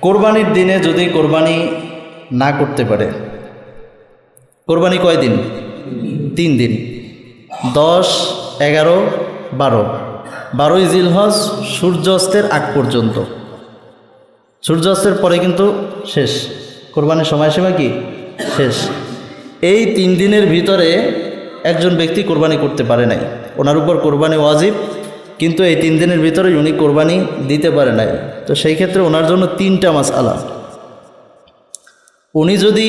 কোরবানির দিনে যদি কোরবানি না করতে পারে, কোরবানি কয় দিন? তিন দিন। দশ, এগারো, বারো। বারোই জিলহজ সূর্যাস্তের আগ পর্যন্ত। সূর্যাস্তের পরে কিন্তু শেষ। কোরবানির সময়সীমা কি? শেষ। এই তিন দিনের ভিতরে একজন ব্যক্তি কোরবানি করতে পারে নাই। ওনার উপর কোরবানি ওয়াজিব কিন্তু এই তিন দিনের ভিতরে উনি কোরবানি দিতে পারে নাই। তো সেই ক্ষেত্রে ওনার জন্য তিনটা মাস আলা উনি যদি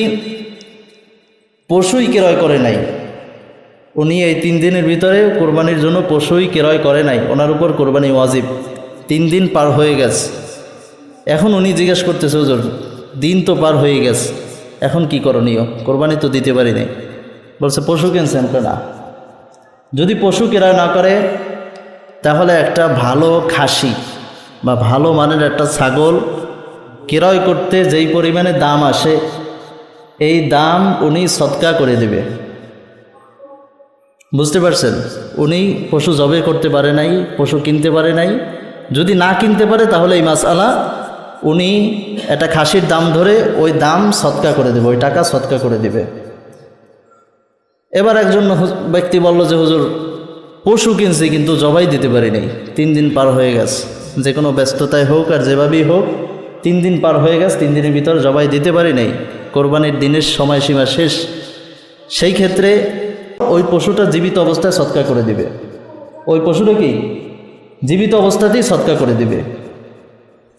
পশুই ক্রয় করে নাই, উনি এই তিন দিনের ভিতরে কোরবানির জন্য পশুই ক্রয় করে নাই, ওনার উপর কোরবানি ওয়াজিব। তিন দিন পার হয়ে গেছে। এখন উনি জিজ্ঞেস করতেছে ওজোর দিন তো পার হয়ে গেছে, এখন কি করণীয়? কোরবানি তো দিতে পারি নাই। বলছে, পশু কিনছেন না যদি পশু ক্রয় না করে তাহলে একটা ভালো খাসি বা ভালো মানের একটা ছাগল ক্রয় করতে যেই পরিমাণে দাম আসে, এই দাম উনি সৎকা করে দেবে। বুঝতে পারছেন? উনি পশু জবে করতে পারে নাই, পশু কিনতে পারে নাই। যদি না কিনতে পারে, তাহলে এই মাসালা উনি একটা খাসির দাম ধরে ওই দাম সৎকা করে দেবে, ওই টাকা সৎকা করে দেবে। এবার একজন ব্যক্তি বলল যে, হুজুর পশু কিনছি কিন্তু জবাই দিতে পারি নাই। তিন দিন পার হয়ে গেছে। যে কোনো ব্যস্ততায় হোক আর যেভাবেই হোক, তিন দিন পার হয়ে গেছে, তিন দিনের ভিতর জবাই দিতে পারি নাই। কোরবানির দিনের সময়সীমা শেষ। সেই ক্ষেত্রে ওই পশুটা জীবিত অবস্থায় সৎকার করে দিবে। ওই পশুটা কি? জীবিত অবস্থাতেই সৎকার করে দিবে।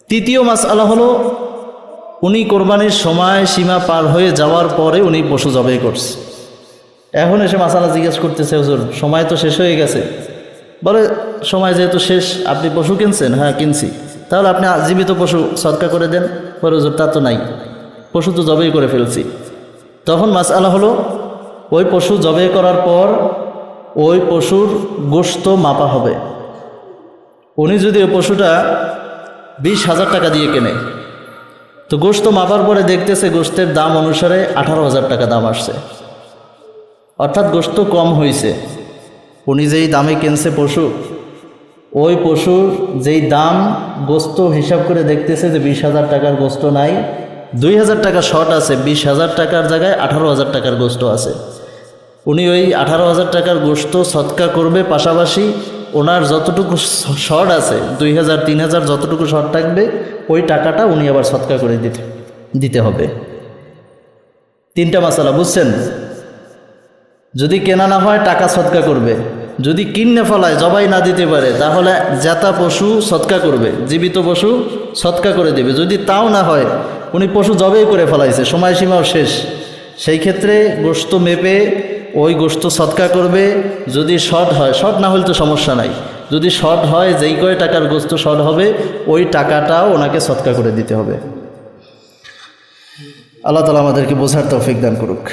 তৃতীয় মাস আলা হলো, উনি কোরবানির সময় সীমা পার হয়ে যাওয়ার পরে উনি পশু জবাই করছে। এখন এসে মাসালা জিজ্ঞেস করতেছে, হুজুর, সময় তো শেষ হয়ে গেছে। বলে, সময় যেহেতু শেষ, আপনি পশু কিনছেন? হ্যাঁ কিনছি। তাহলে আপনি জীবিত পশু সৎকার করে দেন? বলে, হুজুর, তা তো নাই। পশু তো জবেই করে ফেলছি। তখন মাসালা হলো, ওই পশু জবাই করার পর ওই পশুর গোস্ত মাপা হবে। উনি যদি ওই পশুটা বিশ হাজার টাকা দিয়ে কেনে। তো গোস্ত মাপার পরে দেখতেছে গোস্তের দাম অনুসারে আঠারো হাজার টাকা দাম আসছে। অর্থাৎ গোস্ত কম হয়েছে উনি যেই দামে কিনছে পশু, ওই পশুর যেই দাম গোস্ত হিসাব করে দেখতেছে যে বিশ হাজার টাকার গোস্ত নাই, দুই হাজার টাকা শর্ট আছে, বিশ হাজার টাকার জায়গায় আঠারো হাজার টাকার গোস্ত আছে। উনি ওই আঠারো হাজার টাকার গোস্ত সৎকা করবে পাশাপাশি ওনার যতটুকু শর্ট আছে, দুই হাজার, তিন হাজার যতটুকু শর্ট থাকবে, ওই টাকাটা উনি আবার সৎকা করে দিতে দিতে হবে। তিনটা মশালা বুঝছেন? যদি কেনা না হয়, টাকা সৎকা করবে। যদি কিনে ফলায়, জবাই না দিতে পারে, তাহলে জাতা পশু সৎকা করবে, জীবিত পশু সৎকা করে দেবে। যদি তাও না হয়, উনি পশু জবেই করে ফেলাইছে, সময়সীমাও শেষ। সেই ক্ষেত্রে গোস্ত মেপে ওই গোস্ত সৎকা করবে। যদি শর্ট হয় শর্ট না হলে তো সমস্যা নাই। যদি শর্ট হয়, যেই কয় টাকার গোস্ত শর্ট হবে, ওই টাকাটাও ওনাকে সৎকা করে দিতে হবে। আল্লাহ তালা আমাদেরকে বোঝার তৌফিক দান করুক।